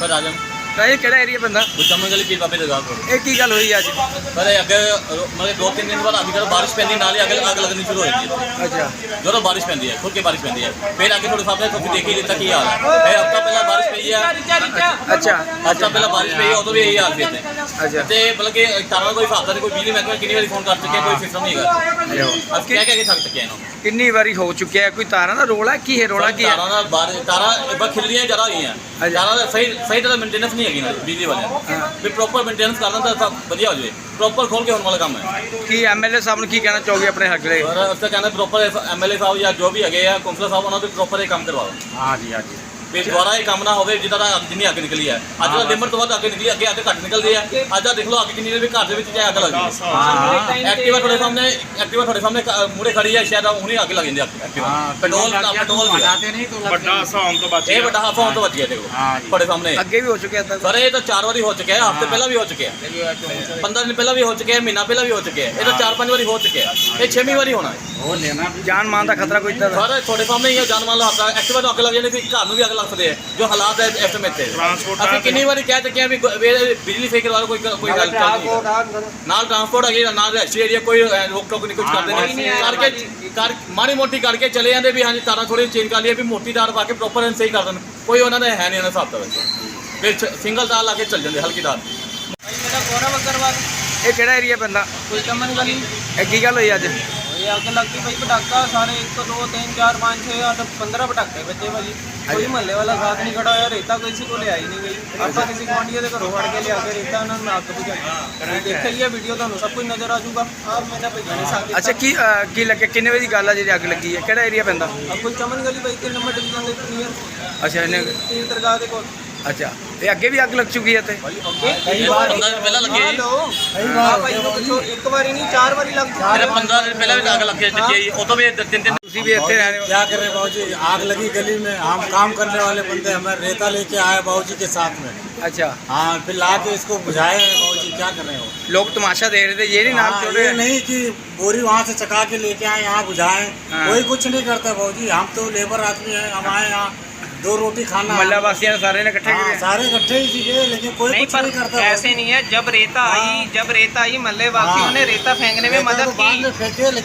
ਪਰ ਰਾਜਮ। ਤਾਂ ਇਹ ਕਿਹੜਾ ਏਰੀਆ ਪੈਂਦਾ? ਗੁੱਚਮਨ ਗਲੀ ਪੀਰ ਬਾਬੇ ਦਰਗਾਹ ਕੋਲ। ਇਹ ਕੀ ਗੱਲ ਹੋਈ ਅੱਜ? ਪਰ ਇਹ ਅੱਗੇ ਰੋ- ਮਤਲਬ ਦੋ ਤਿੰਨ ਦਿਨ ਬਾਅਦ ਅੱਗੇ ਜਦੋਂ ਬਾਰਿਸ਼ ਪੈਂਦੀ ਨਾਲ ਹੀ ਅੱਗ ਅੱਗ ਲੱਗਣੀ ਸ਼ੁਰੂ ਹੋ ਜਾਂਦੀ ਹੈ ਅੱਛਾ। ਜਦੋਂ ਬਾਰਿਸ਼ ਪੈਂਦੀ ਹੈ ਖੁਦ ਕੇ ਬਾਰਿਸ਼ ਪੈਂਦੀ ਹੈ। ਫਿਰ ਅੱਗੇ ਤੁਹਾਡੇ ਸਾਹਮਣੇ ਤੁਸੀਂ ਦੇਖ ਹੀ ਲਿੱਤਾ ਕੀ ਹਾਲ ਹੈ। ਫਿਰ ਹਫਤਾ ਪਹਿਲਾਂ ਬਾਰਿਸ਼ ਪਈ ਹੈ ਅੱਛਾ। ਹਫਤਾ ਪਹਿਲਾਂ ਬਾਰਿਸ਼ ਪਈ ਉਦੋਂ ਵੀ ਇਹੀ ਹਾਲ ਸੀ ਇੱਥੇ। ਅੱਛਾ। ਤੇ ਬਲਕਿ ਤਾਰਾਂ ਕੋਈ ਹਿਸਾਬ ਨਹੀਂ ਕੋਈ ਬਿਜਲੀ ਮਹਿਕਮਾ ਕਿੰਨੀ ਵਾਰੀ ਫੋਨ ਕਰ ਚੁੱਕੇ ਕੋਈ ਸਿਸਟਮ ਨਹੀਂ ਹੈਗਾ। ਅਸੀਂ ਕਹਿ ਕਹਿ ਕੇ ਥੱਕ ਚੁੱਕੇ ਇਹਨੂੰ। ਕਿੰਨੀ ਵਾਰੀ ਹੋ ਚੁੱਕਿਆ ਹੈ? ਕੋਈ ਤਾਰਾਂ ਦਾ ਰੋਲਾ? ਕੀ ਹੈ? ਰੋਲਾ ਕੀ ਹੈ? ਤਾਰਾਂ ਦਾ ਬਾਰਿਸ਼ ਤਾਰਾਂ ਬਸ ਖਿਲਰੀਆਂ ਜ਼ਿਆਦਾ ਹੋਈਆਂ। ਤਾਰਾਂ ਦਾ ਸਹੀ ਸਹੀ ਤਰ੍ਹਾਂ ਮੇਨਟੇਨੈਂਸ ਨਹੀਂ ਹੈਗੀ ਨਾ ਬਿਜਲੀ ਵਾਲਿਆਂ ਵੀ ਪ੍ਰੋਪਰ ਮੇਨਟੇਨੈਂਸ ਕਰਨ ਤਾਂ ਸਭ ਵਧੀਆ ਹੋ ਜਾਵੇ। ਪ੍ਰੋਪਰ ਖੋਲ ਕੇ ਹੋਣ ਵਾਲਾ ਕੰਮ ਹੈ। ਕੀ ਐਮਐਲਏ ਸਾਹਿਬ ਨੂੰ ਕੀ ਕਹਿਣਾ ਚਾਹੋਗੇ ਆਪਣੇ ਹੱਕ ਲਈ ਔਰ ਉਸ ਤੋਂ ਕਹਿੰਦੇ ਪ੍ਰੋਪਰ ਐਮਐਲਏ ਸਾਹਿਬ ਜਾਂ ਜੋ ਵੀ ਹੈਗੇ ਆ ਕੌਂਸਲਰ ਸਾਹਿਬ ਉਹਨਾਂ ਦੇ ਪ੍ਰੋਪਰ ਇਹ ਕੰਮ ਕਰਵਾਓ ਹਾਂ ਜੀ ਹਾਂ ਜੀ। ਵੀ ਦੁਬਾਰਾ ਇਹ ਕੰਮ ਨਾ ਹੋਵੇ ਜਿੱਦਾਂ ਦਾ ਅੱਗ ਜਿੰਨੀ ਅੱਗ ਨਿਕਲੀ ਹੈ। ਅੱਜ ਦਾ ਲਿਮਟ ਤੋਂ ਵੱਧ ਅੱਗ ਨਿਕਲੀ ਅੱਗੇ ਅੱਗ ਘੱਟ ਨਿਕਲਦੀ ਹੈ। ਅੱਜ ਆ ਦੇਖ ਲਓ ਅੱਗ ਕਿੰਨੀ ਨੇ ਵੀ ਘਰ ਦੇ ਵਿੱਚ ਜੇ ਅੱਗ ਲੱਗ ਗਈ ਐਕਟਿਵਾ ਤੁਹਾਡੇ ਸਾਹਮਣੇ ਐਕਟਿਵਾ ਤੁਹਾਡੇ ਸਾਹਮਣੇ ਮੂਹਰੇ ਖੜੀ ਹੈ ਸ਼ਾਇਦ ਹੁਣੇ ਅੱਗ ਲੱਗ ਜਾਂਦੀ ਹੈ ਐਕਟਿਵਾ। ਪੈਟਰੋਲ ਪੈਟਰੋਲ ਵੀ ਹੈ। ਵੱਡਾ ਹਸਾਉਣ ਤੋਂ ਬਚ ਇਹ ਵੱਡਾ ਹਾਫਾ ਹੋਣ ਤੋਂ ਬਚ ਗਿਆ ਦੇਖੋ ਤੁਹਾਡੇ ਸਾਹਮਣੇ। ਅੱਗੇ ਵੀ ਹੋ ਚੁੱਕਿਆ ਤਾਂ। ਸਰ ਇਹ ਤਾਂ ਚਾਰ ਵਾਰੀ ਹੋ ਚੁੱਕਿਆ ਹੈ। ਹਫ਼ਤੇ ਪਹਿਲਾਂ ਵੀ ਹੋ ਚੁੱਕਿਆ। ਹੈ 15 ਦਿਨ ਪਹਿਲਾਂ ਵੀ ਹੋ ਚੁੱਕਿਆ ਹੈ ਮਹੀਨਾ ਪਹਿਲਾਂ ਵੀ ਹੋ ਚੁੱਕਿਆ। ਹੈ ਇਹ ਤਾਂ ਚਾਰ ਪੰਜ ਵਾਰੀ ਹੋ ਚੁੱਕਿਆ। ਹੈ। ਇਹ ਛੇਵੀਂ ਵਾਰੀ ਹੋਣਾ। ਹੈ ਜਾਨ ਮਾਨ ਦਾ ਖਤਰਾ ਕੋਈ ਦਾ। ਸਰ ਤੁਹਾਡੇ ਸਾਹਮਣੇ ਹੀ ਹੈ ਜਾਨ ਮਾਲ ਦਾ ਹੱਥ ਐਕਟਿਵਾ ਤੋਂ ਅੱਗ ਲੱਗ ਜਾਂਦੀ ਸੀ ਘਰ ਨੂੰ ਵੀ ਅੱਗ ਲੱਗ ਸਕਦੇ ਹੈ ਜੋ ਹਾਲਾਤ ਹੈ ਇਸ ਸਮੇਂ ਤੇ ਅਸੀਂ ਕਿੰਨੀ ਵਾਰੀ ਕਹਿ ਚੁੱਕੇ ਹਾਂ ਵੀ ਗੋ- ਵੀ ਇਹ ਬਿਜਲੀ ਫੇਕ ਵਾਲਾ ਕੋਈ ਕੋਈ ਗੱਲ ਨਹੀਂ ਹੈ। ਨਾਲ ਟਰਾਂਸਪੋਰਟ ਹੈਗੀ ਨਾਲ ਰੈਸਟਰੀ ਏਰੀਆ ਕੋਈ ਅਹ, ਰੋਕ ਟੋਕ ਨਹੀਂ ਕੁਝ ਕਰਦੇ ਨਹੀਂ ਕਰਕੇ ਕਰ ਮਾੜੀ ਮੋਟੀ ਕਰਕੇ ਚਲੇ ਜਾਂਦੇ ਵੀ ਹਾਂਜੀ ਤਾਰਾਂ ਥੋੜੀ ਚੇਂਜ ਕਰ ਲਈਏ ਵੀ ਮੋਟੀ ਤਾਰ ਪਾ ਕੇ ਪ੍ਰੋਪਰ ਸਹੀ ਕਰ ਦੇਣ। ਕੋਈ ਉਹਨਾਂ ਦਾ ਹੈ ਨਹੀਂ ਉਹਨਾਂ ਹਿਸਾਬ ਦਾ ਵਿੱਚ। ਫਿਰ ਸਿੰਗਲ ਤਾਰ ਲਾ ਕੇ ਚੱਲ ਜਾਂਦੇ ਹਲਕੀ ਤਾਰ। ਇਹ ਕਿਹੜਾ ਏਰੀਆ ਪੈਂਦਾ ਕੋਈ ਚਮਨ ਗਲੀ ਇਹ ਕੀ ਗੱਲ ਹੋਈ ਅੱਜ? ਇਹ ਅੱਗ ਲੱਗੀ ਭਾਈ ਪਟਾਕਾ ਸਾਰੇ 1 2 3 4 5 6 8 15 ਪਟਾਕੇ ਵੱਜੇ ਭਾਜੀ। ਕੋਈ ਮਹੱਲੇ ਵਾਲਾ ਸਾਥ ਨਹੀਂ ਖੜਾ ਹੋਇਆ ਰੇਤਾ ਕੋਈ ਸੀ ਕੋਲ ਲਿਆਈ ਨਹੀਂ ਗਈ। ਆਪਾਂ ਕਿਸੇ ਗੁਆਂਢੀਆਂ ਦੇ ਘਰੋਂ ਵੜ ਕੇ ਲਿਆ ਕੇ ਰੇਤਾ ਉਹਨਾਂ ਨੂੰ ਅੱਗ ਬੁਝਾਈ ਦੇਖਿਆ ਹੀ ਵੀਡੀਓ ਤੁਹਾਨੂੰ ਸਭ ਕੁਝ ਨਜ਼ਰ ਆ ਜਾਊਗਾ। ਆਹ ਮੇਰਾ ਭਈਆ ਨੇ ਸਾਥ ਅੱਛਾ ਕੀ ਅਹ, ਕੀ ਲੱਗਿਆ ਕਿੰਨੇ ਵਜੇ ਦੀ ਗੱਲ ਆ ਜਿਹੜੀ ਅੱਗ ਲੱਗੀ ਹੈ? ਕਿਹੜਾ ਏਰੀਆ ਪੈਂਦਾ? ਕੋਈ ਚਮਨ ਗਲੀ ਭਾਈ 3 ਨੰਬਰ ਡਿਵੀਜ਼ਨ ਦੇ ਨੀਅਰ ਅੱਛਾ ਇਹਨੇ ਤੀਰ ਦਰਗਾਹ ਦੇ ਕੋਲ। अच्छा ये आगे भी आग लग चुकी है थे बार बार हाँ, एक नहीं चार लग मेरे 15 दिन पहले भी आग लग गई वो तो भी तीन तीन उसी भी रहने क्या कर रहे जी आग लगी गली में हम काम करने वाले बंदे हमें रेता लेके आए बाबूजी के साथ में। अच्छा। हाँ फिर ला के इसको बुझाए क्या कर रहे हो? लोग तमाशा दे रहे थे ये नहीं नाम हाँ, छोड़ रहे नहीं कि बोरी वहाँ से चका के लेके आए यहाँ बुझाए। हाँ। कोई कुछ नहीं करता भाजी हम तो लेबर आदमी है हम आए यहाँ। दो रोटी खाना मोहल्ला वासियाँ सारे ने इकट्ठे हाँ, सारे इकट्ठे ही सीखे लेकिन कोई नहीं, कुछ पर नहीं करता ऐसे नहीं है जब रेता आई जब रेता आई मोहल्ले वासियों ने रेता फेंकने में मदद की फेंके लेकिन